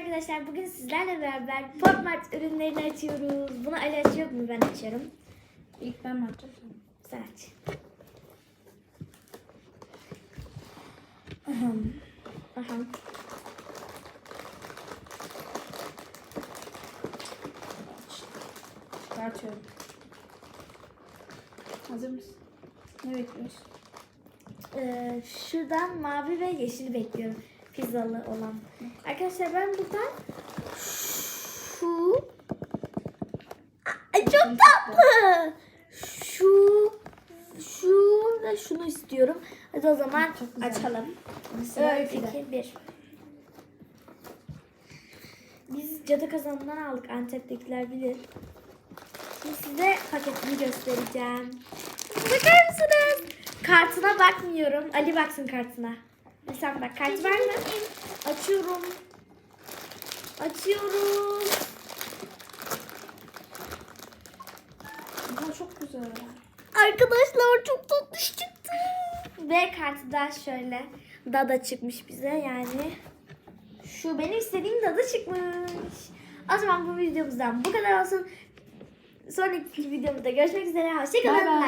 arkadaşlar. Bugün sizlerle beraber Popmart ürünlerini açıyoruz. Bunu Ali açıyor mu? Ben açıyorum. İlk ben mi açacağım? Sen aç. Aha. Çıkartıyorum. Hazır mısın? Ne bekliyorsun? Ee, şuradan mavi ve yeşil bekliyorum. Pizzalı olan. Arkadaşlar ben buradan şu Ay, çok tatlı. Şu şu ve şunu istiyorum. Hadi o zaman açalım. Sıra 4, ikide. 2, 1. Biz cadı kazanından aldık. Antep'tekiler bilir. Şimdi size paketini göstereceğim. Bakar mısınız? Kartına bakmıyorum. Ali baksın kartına. Sen bak. Kart var mı? Açıyorum. Açıyorum. Ama çok güzel. Arkadaşlar çok tatlış çıktı. Ve kartı da şöyle. Dada çıkmış bize yani. Şu benim istediğim dada çıkmış. O zaman bu videomuzdan bu kadar olsun. Sonraki videomuzda görüşmek üzere. Hoşçakalın.